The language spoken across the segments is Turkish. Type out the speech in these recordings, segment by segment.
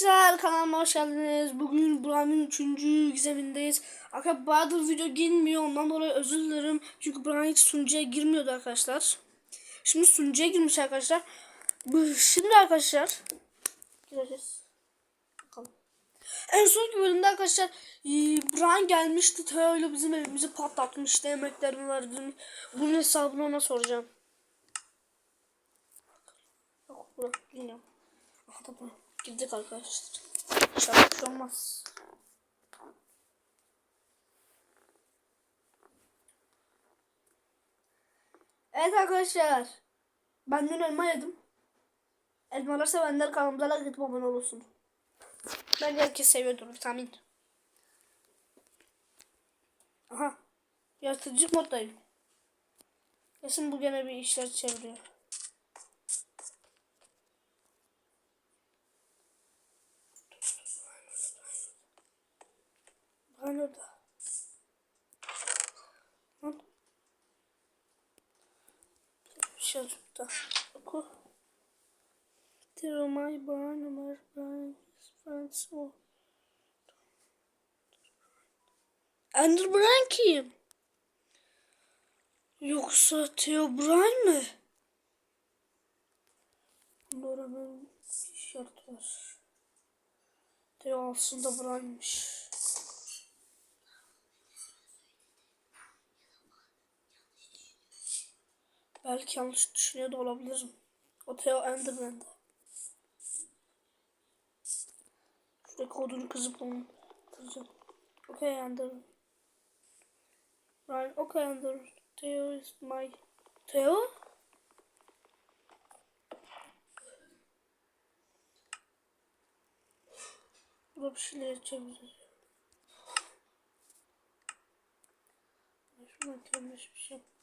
Arkadaşlar kanalıma hoş geldiniz. Bugün Brian'ın 3. gizemindeyiz. Arkadaşlar bayağıdır video girmiyor ondan dolayı özür dilerim. Çünkü Brian hiç sunucuya girmiyordu arkadaşlar. Şimdi sunucuya girmiş arkadaşlar. Şimdi arkadaşlar gireceğiz. Bakalım. En sonki bölümde arkadaşlar e, Brian gelmişti. Teo ile bizim evimizi patlatmıştı. Yemeklerimi verdim. Bunun hesabını ona soracağım. Yok bırak bilmiyorum. Aha da bu. Girdik arkadaşlar. Bir şey olmaz. Evet arkadaşlar. Ben dün elma yedim. Elmalar sevenler kanalımıza like atıp abone olsun. Bence herkes seviyordur vitamin. Aha. Yaratıcı moddayım. Kesin bu gene bir işler çeviriyor. Ben orada. Lan. Bir şey da. Oku. Tell my brain, my brain, friends, oh. Ender Brian kim? Yoksa Theo Brian mı? Bunda hemen bir şart var. Theo aslında Brian'mış. Belki yanlış düşünüyor da olabilirim. O Theo Enderman'de. Şuradaki odunu kızıp onu kıracağım. Okay Ender. Ryan, okay Ender. Theo is my... Theo? Burada bir şeyler çevireceğiz. Şuradan yanlış bir şey. Baby,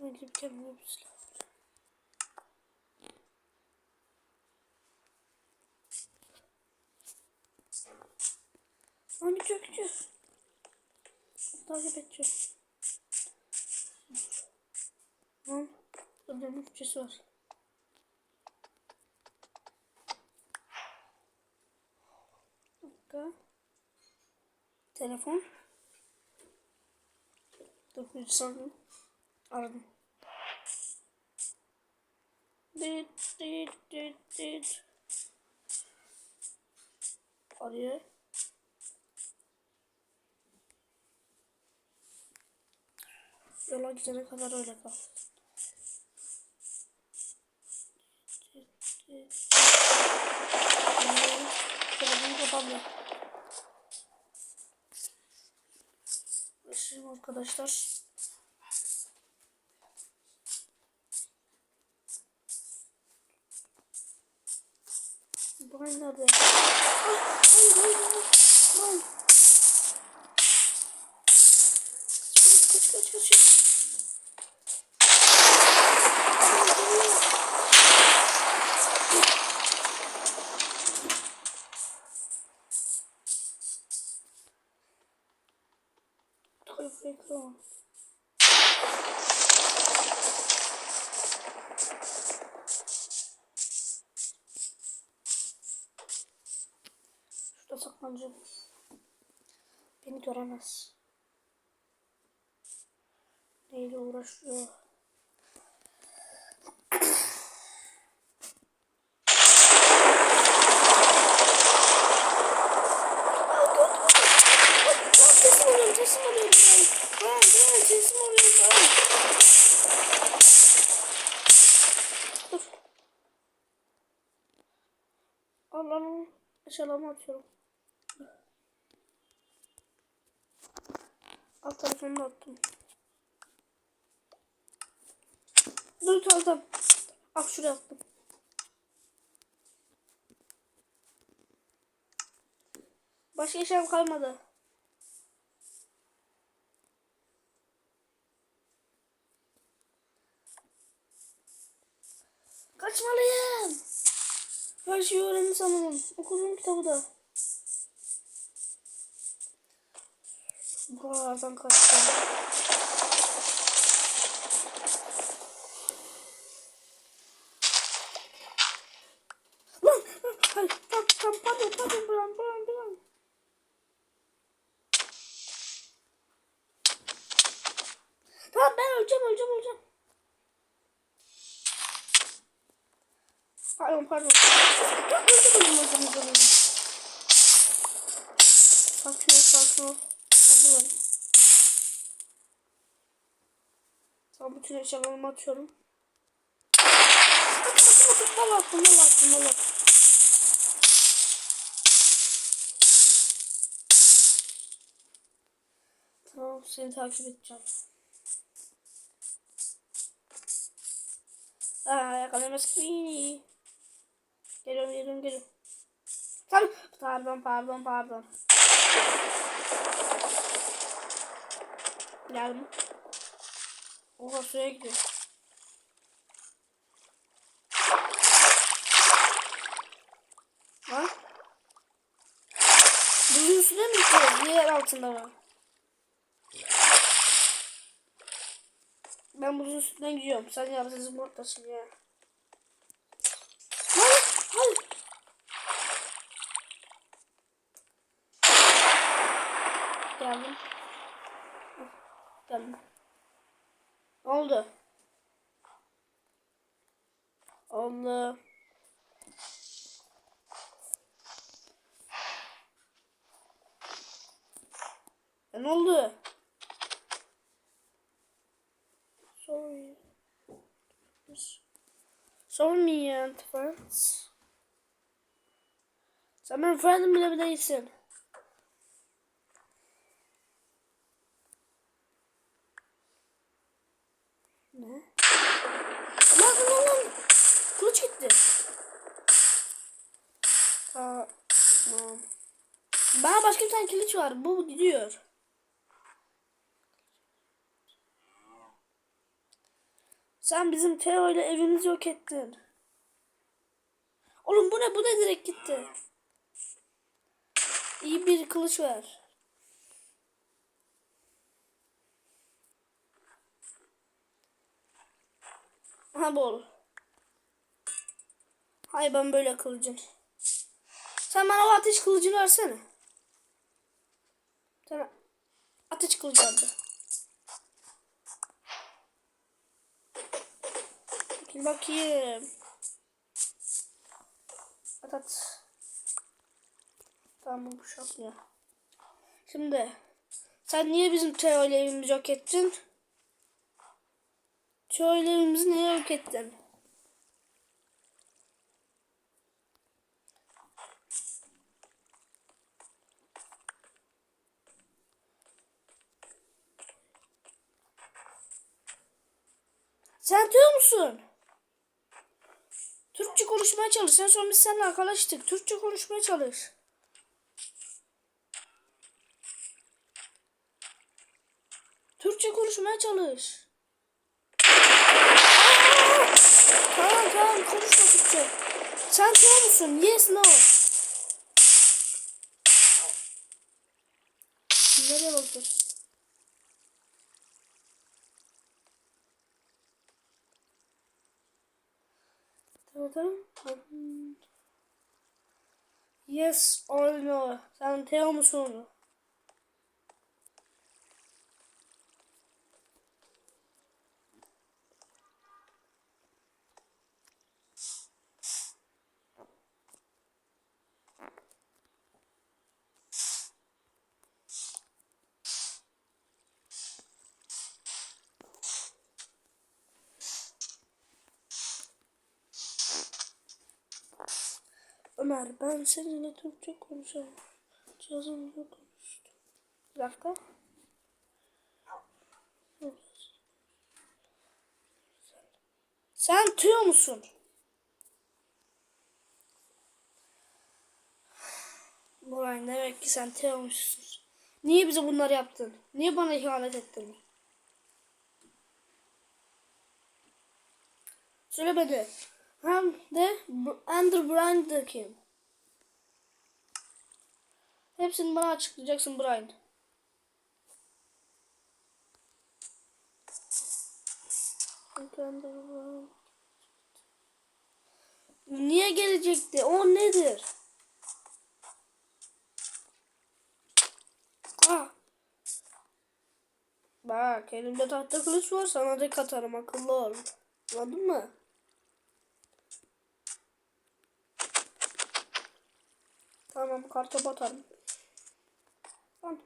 Ben gidip kendime bir silah alacağım. Lan gidiyor gidiyor. Takip. Lan. Burada bir bütçesi var. Dakika. Telefon. Dur bir saniye. Aradım. Dit dit dit dit. Arıyor. Yola gidene kadar öyle kal. Dit, dit. Telefonu kapandı. Başlayalım arkadaşlar. Brian nerede? Ah, hayır hayır hayır. Oluyorum ben. Dur. Al al al. Eşyalarımı atıyorum. Al telefonu da attım. Dur tamam. Al şuraya attım. Başka eşyam kalmadı. Kaçmalıyım. Her şeyi öğrendi sanırım. Okudum kitabı da. buralardan kaçacağım. Lan! Hayır, tam, tam, pardon, pardon, pardon, pardon, pardon. Tamam ben öleceğim, öleceğim, öleceğim. Pardon, pardon. Öldüm, öldüm, öldüm, öldüm. Sakin ol, sakin ol. Ol. Tamam bütün eşyalarımı atıyorum. Valla attım valla attım attım. Tamam seni takip edeceğim. Aa yakalayamaz beni. Geliyorum geliyorum geliyorum. Tamam. Pardon pardon pardon. Geldim. Oha suya gidiyor. Lan. Buzun üstüne mi gidiyor? Yer altında mı? Ben buzun üstünden gidiyorum. Sen yalnız ortasın ya. Hayır, hayır. Geldim. Geldim. Ne oldu? Oldu. E, ne oldu? Sorry. Sorry me and friends. Sen benim friendim bile değilsin. Ne? Lan lan lan. Kılıç gitti. Tamam. Bana başka bir tane kılıç var. Bu gidiyor. Sen bizim Teo ile evimizi yok ettin. Oğlum bu ne? Bu ne direkt gitti. İyi bir kılıç ver. Aha bu olur. Hay ben böyle kılıcım. Sen bana o ateş kılıcını versene. Sen ateş kılıcı vardı. Bakayım bakayım. At at. Tamam bu şapmıyor. Şimdi sen niye bizim Teo ile evimizi yok ettin? Teo ile evimizi niye yok ettin? Sen Teo musun? Türkçe konuşmaya çalış. Sen sonra biz seninle arkadaştık. Türkçe konuşmaya çalış. Türkçe konuşmaya çalış. Tamam tamam konuşma Türkçe. Sen Teo musun? Yes no. Nereye bakıyorsun? Tamam. Yes or no. Sen Teo musun? Ömer ben seninle Türkçe konuşamam. Cihazımla konuştum. Bir dakika. Sen tüyo musun? Buray demek ki sen tüyormuşsun. Niye bize bunları yaptın? Niye bana ihanet ettin? Söyle beni. Hem de Ender Brian de kim? Hepsini bana açıklayacaksın Brian. Niye gelecekti? O nedir? Ah. Bak elimde tahta kılıç var sana da katarım akıllı ol. Anladın mı? Tamam karta batarım. Lan.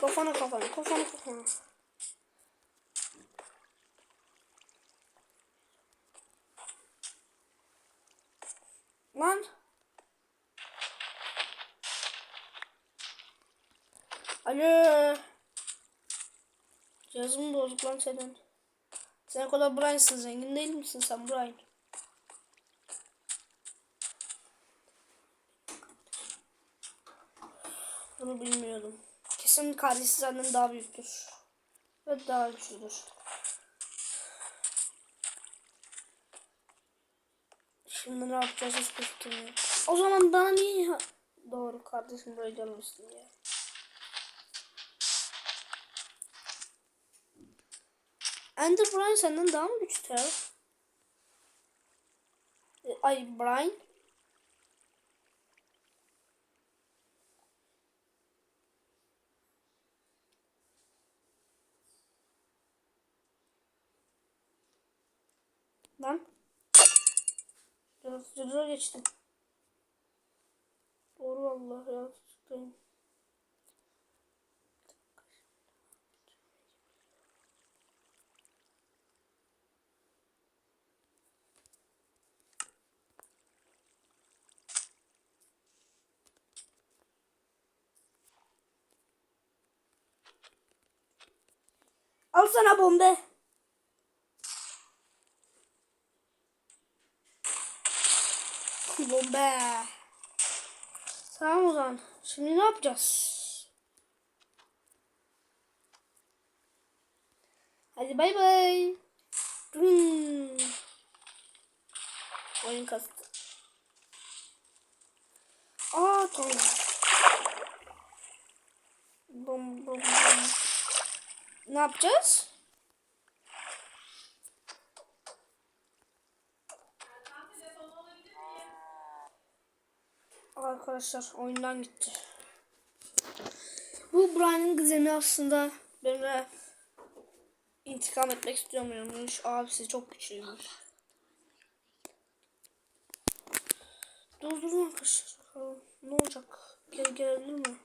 Kafana kafana kafana kafana. Lan. Alo. Cihazım bozuk lan senin. Sen o kadar Brian'sın zengin değil misin sen Brian? Bunu bilmiyordum. Kesin kardeşi senden daha büyüktür. Ve daha güçlüdür. Şimdi ne yapacağız hiçbir fikrim yok. O zaman daha niye ya? Doğru kardeşim buraya gelmişsin diye. Ender Brian senden daha mı güçlü? Ay Brian. Lan. Yaratıcılığa geçtim. Doğru vallahi yaratıcılıktayım. Al sana bombe. Bombe. Tamam o zaman. Şimdi ne yapacağız? Hadi bay bay. Hmm. Oyun kastı. Aa tamam. Bom bom bom. Ne yapacağız? Arkadaşlar oyundan gitti. Bu Brian'ın gizemi aslında benimle intikam etmek istemiyormuş. Abisi çok güçlüymüş. Dur dur arkadaşlar. Ne olacak? Geri gelebilir mi?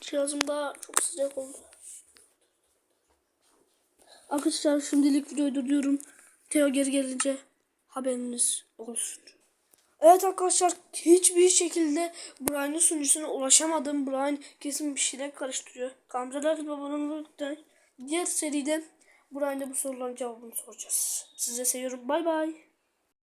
Cihazım daha çok sıcak oldu. Arkadaşlar şimdilik videoyu durduruyorum. Teo geri gelince haberiniz olsun. Evet arkadaşlar hiçbir şekilde Brian'ın sunucusuna ulaşamadım. Brian kesin bir şeyler karıştırıyor. Gamzeler babanın diğer seriden Brian'da bu soruların cevabını soracağız. Size seviyorum. Bay bay.